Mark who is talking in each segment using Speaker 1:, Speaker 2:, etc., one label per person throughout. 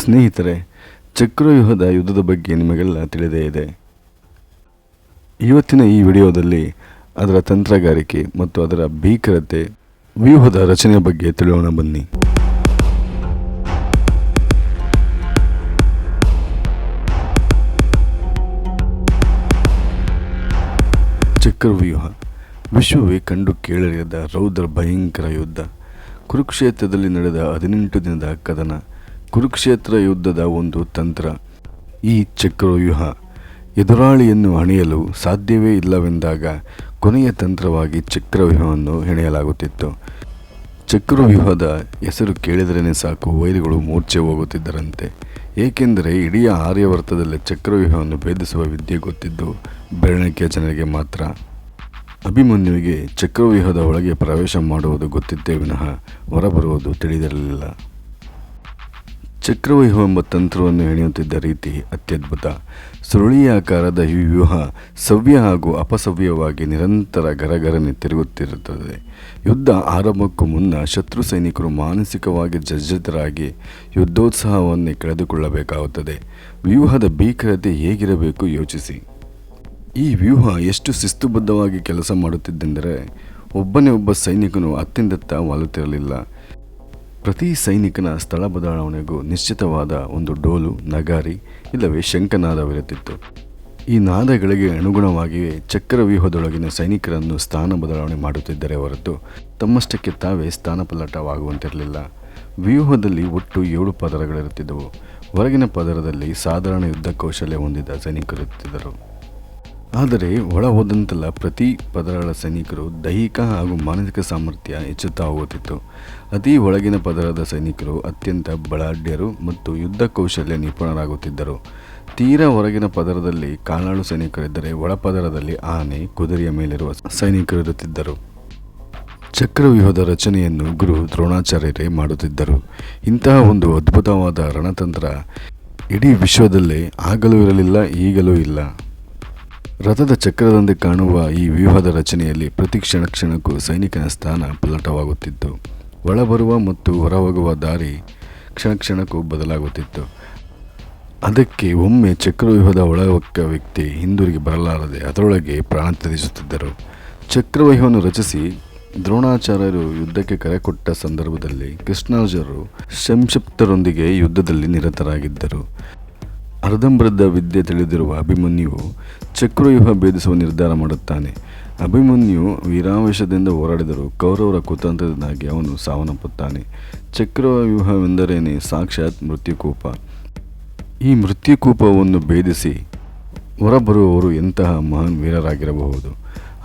Speaker 1: ಸ್ನೇಹಿತರೆ, ಚಕ್ರವ್ಯೂಹದ ಯುದ್ಧದ ಬಗ್ಗೆ ನಿಮಗೆಲ್ಲ ತಿಳಿದೇ ಇದೆ. ಇವತ್ತಿನ ಈ ವಿಡಿಯೋದಲ್ಲಿ ಅದರ ತಂತ್ರಗಾರಿಕೆ ಮತ್ತು ಅದರ ಭೀಕರತೆ, ವ್ಯೂಹದ ರಚನೆಯ ಬಗ್ಗೆ ತಿಳಿಯೋಣ ಬನ್ನಿ. ಚಕ್ರವ್ಯೂಹ. ವಿಶ್ವವೇ ಕಂಡು ಕೇಳರಿಯದ ರೌದ್ರ ಭಯಂಕರ ಯುದ್ಧ. ಕುರುಕ್ಷೇತ್ರದಲ್ಲಿ ನಡೆದ ಹದಿನೆಂಟು ದಿನದ ಕದನ. ಕುರುಕ್ಷೇತ್ರ ಯುದ್ಧದ ಒಂದು ತಂತ್ರ. ಈ ಚಕ್ರವ್ಯೂಹ ಎದುರಾಳಿಯನ್ನು ಹಣಿಯಲು ಸಾಧ್ಯವೇ ಇಲ್ಲವೆಂದಾಗ ಕೊನೆಯ ತಂತ್ರವಾಗಿ ಚಕ್ರವ್ಯೂಹವನ್ನು ಹೆಣೆಯಲಾಗುತ್ತಿತ್ತು. ಚಕ್ರವ್ಯೂಹದ ಹೆಸರು ಕೇಳಿದರೇ ಸಾಕು, ವೈರಿಗಳು ಮೂರ್ಛೆ ಹೋಗುತ್ತಿದ್ದರಂತೆ. ಏಕೆಂದರೆ ಇಡೀ ಆರ್ಯವರ್ತದಲ್ಲಿ ಚಕ್ರವ್ಯೂಹವನ್ನು ಭೇದಿಸುವ ವಿದ್ಯೆ ಗೊತ್ತಿದ್ದು ಬೆರಳಿಕೆಯ ಜನರಿಗೆ ಮಾತ್ರ. ಅಭಿಮನ್ಯುವಿಗೆ ಚಕ್ರವ್ಯೂಹದ ಒಳಗೆ ಪ್ರವೇಶ ಮಾಡುವುದು ಗೊತ್ತಿದ್ದೇ ವಿನಃ ಹೊರಬರುವುದು ತಿಳಿದಿರಲಿಲ್ಲ. ಚಕ್ರವ್ಯೂಹ ಎಂಬ ತಂತ್ರವನ್ನು ಹೆಣೆಯುತ್ತಿದ್ದ ರೀತಿ ಅತ್ಯದ್ಭುತ. ಸುರುಳಿಯಾಕಾರದ ಈ ವ್ಯೂಹ ಸವ್ಯ ಹಾಗೂ ಅಪಸವ್ಯವಾಗಿ ನಿರಂತರ ಗರಗರನೆ ತಿರುಗುತ್ತಿರುತ್ತದೆ. ಯುದ್ಧ ಆರಂಭಕ್ಕೂ ಮುನ್ನ ಶತ್ರು ಸೈನಿಕರು ಮಾನಸಿಕವಾಗಿ ಜಜ್ಜಿತರಾಗಿ ಯುದ್ಧೋತ್ಸಾಹವನ್ನೇ ಕಳೆದುಕೊಳ್ಳಬೇಕಾಗುತ್ತದೆ. ವ್ಯೂಹದ ಭೀಕರತೆ ಹೇಗಿರಬೇಕು ಯೋಚಿಸಿ. ಈ ವ್ಯೂಹ ಎಷ್ಟು ಶಿಸ್ತುಬದ್ಧವಾಗಿ ಕೆಲಸ ಮಾಡುತ್ತಿದ್ದೆಂದರೆ ಒಬ್ಬನೇ ಒಬ್ಬ ಸೈನಿಕನು ಅತ್ತಿಂದತ್ತ ವಾಲುತ್ತಿರಲಿಲ್ಲ. ಪ್ರತಿ ಸೈನಿಕನ ಸ್ಥಳ ಬದಲಾವಣೆಗೂ ನಿಶ್ಚಿತವಾದ ಒಂದು ಡೋಲು, ನಗಾರಿ, ಇಲ್ಲವೇ ಶಂಕನಾದವಿರುತ್ತಿತ್ತು ಈ ನಾದಗಳಿಗೆ ಅನುಗುಣವಾಗಿಯೇ ಚಕ್ರವ್ಯೂಹದೊಳಗಿನ ಸೈನಿಕರನ್ನು ಸ್ಥಾನ ಬದಲಾವಣೆ ಮಾಡುತ್ತಿದ್ದರೆ ಹೊರತು ತಮ್ಮಷ್ಟಕ್ಕೆ ತಾವೇ ಸ್ಥಾನಪಲ್ಲಟವಾಗುವಂತಿರಲಿಲ್ಲ. ವ್ಯೂಹದಲ್ಲಿ ಒಟ್ಟು ಏಳು ಪದರಗಳಿರುತ್ತಿದ್ದವು. ಹೊರಗಿನ ಪದರದಲ್ಲಿ ಸಾಧಾರಣ ಯುದ್ಧ ಕೌಶಲ್ಯ ಹೊಂದಿದ ಸೈನಿಕರಿರುತ್ತಿದ್ದರು. ಆದರೆ ಒಳ ಹೋದಂತೆಲ್ಲ ಪ್ರತಿ ಪದರಗಳ ಸೈನಿಕರು ದೈಹಿಕ ಹಾಗೂ ಮಾನಸಿಕ ಸಾಮರ್ಥ್ಯ ಹೆಚ್ಚುತ್ತಾ ಹೋಗುತ್ತಿತ್ತು. ಅತಿ ಒಳಗಿನ ಪದರದ ಸೈನಿಕರು ಅತ್ಯಂತ ಬಲಾಢ್ಯರು ಮತ್ತು ಯುದ್ಧ ಕೌಶಲ್ಯ ನಿಪುಣರಾಗುತ್ತಿದ್ದರು. ತೀರಾ ಹೊರಗಿನ ಪದರದಲ್ಲಿ ಕಾಲಾಳು ಸೈನಿಕರಿದ್ದರೆ ಒಳಪದರದಲ್ಲಿ ಆನೆ, ಕುದುರೆಯ ಮೇಲಿರುವ ಸೈನಿಕರು ಇರುತ್ತಿದ್ದರು. ಚಕ್ರವ್ಯೂಹದ ರಚನೆಯನ್ನು ಗುರು ದ್ರೋಣಾಚಾರ್ಯರೇ ಮಾಡುತ್ತಿದ್ದರು. ಇಂತಹ ಒಂದು ಅದ್ಭುತವಾದ ರಣತಂತ್ರ ಇಡೀ ವಿಶ್ವದಲ್ಲೇ ಆಗಲೂ ಇರಲಿಲ್ಲ, ಈಗಲೂ ಇಲ್ಲ. ರಥದ ಚಕ್ರದಂತೆ ಕಾಣುವ ಈ ವ್ಯೂಹದ ರಚನೆಯಲ್ಲಿ ಪ್ರತಿ ಕ್ಷಣ ಕ್ಷಣಕ್ಕೂ ಸೈನಿಕನ ಸ್ಥಾನ ಪಲ್ಲಟವಾಗುತ್ತಿತ್ತು. ಒಳಬರುವ ಮತ್ತು ಹೊರಹೋಗುವ ದಾರಿ ಕ್ಷಣ ಕ್ಷಣಕ್ಕೂ ಬದಲಾಗುತ್ತಿತ್ತು. ಅದಕ್ಕೆ ಒಮ್ಮೆ ಚಕ್ರವ್ಯೂಹದ ಒಳಹೊಕ್ಕ ವ್ಯಕ್ತಿ ಹಿಂದಿರುಗಿ ಬರಲಾರದೆ ಅದರೊಳಗೆ ಪ್ರಾಣ ತ್ಯಜಿಸುತ್ತಿದ್ದರು. ಚಕ್ರವ್ಯೂಹವನ್ನು ರಚಿಸಿ ದ್ರೋಣಾಚಾರ್ಯರು ಯುದ್ಧಕ್ಕೆ ಕರೆ ಕೊಟ್ಟ ಸಂದರ್ಭದಲ್ಲಿ ಕೃಷ್ಣಾರ್ಜರು ಸಂಕ್ಷಿಪ್ತರೊಂದಿಗೆ ಯುದ್ಧದಲ್ಲಿ ನಿರತರಾಗಿದ್ದರು. ಅರ್ಧಂಬರ್ಧ ವಿದ್ಯೆ ತಿಳಿದಿರುವ ಅಭಿಮನ್ಯು ಚಕ್ರವ್ಯೂಹ ಭೇದಿಸುವ ನಿರ್ಧಾರ ಮಾಡುತ್ತಾನೆ. ಅಭಿಮನ್ಯು ವೀರಾವೇಶದಿಂದ ಹೋರಾಡಿದರೂ ಕೌರವರ ಕುತಂತ್ರದಿಂದಾಗಿ ಅವನು ಸಾವನ್ನಪ್ಪುತ್ತಾನೆ. ಚಕ್ರವ್ಯೂಹವೆಂದರೇನೆ? ಸಾಕ್ಷಾತ್ ಮೃತ್ಯುಕೂಪ. ಈ ಮೃತ್ಯುಕೂಪವನ್ನು ಭೇದಿಸಿ ಹೊರಬರುವವರು ಎಂತಹ ಮಹಾನ್ ವೀರರಾಗಿರಬಹುದು?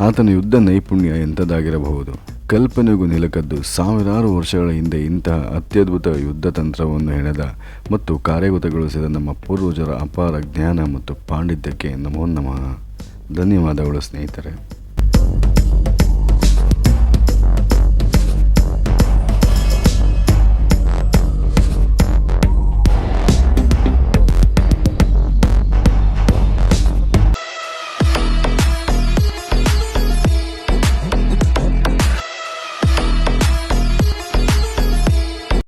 Speaker 1: ಆತನ ಯುದ್ಧ ನೈಪುಣ್ಯ ಎಂಥದ್ದಾಗಿರಬಹುದು? ಕಲ್ಪನೆಗೂ ನಿಲಕದ್ದು ಸಾವಿರಾರು ವರ್ಷಗಳ ಹಿಂದೆ ಇಂತಹ ಅತ್ಯದ್ಭುತ ಯುದ್ಧ ತಂತ್ರವನ್ನು ಹೆಣೆದ ಮತ್ತು ಕಾರ್ಯಗತಗೊಳಿಸಿದ ನಮ್ಮ ಪೂರ್ವಜರ ಅಪಾರ ಜ್ಞಾನ ಮತ್ತು ಪಾಂಡಿತ್ಯಕ್ಕೆ ನಮೋ ನಮಃ. ಧನ್ಯವಾದಗಳು ಸ್ನೇಹಿತರೆ.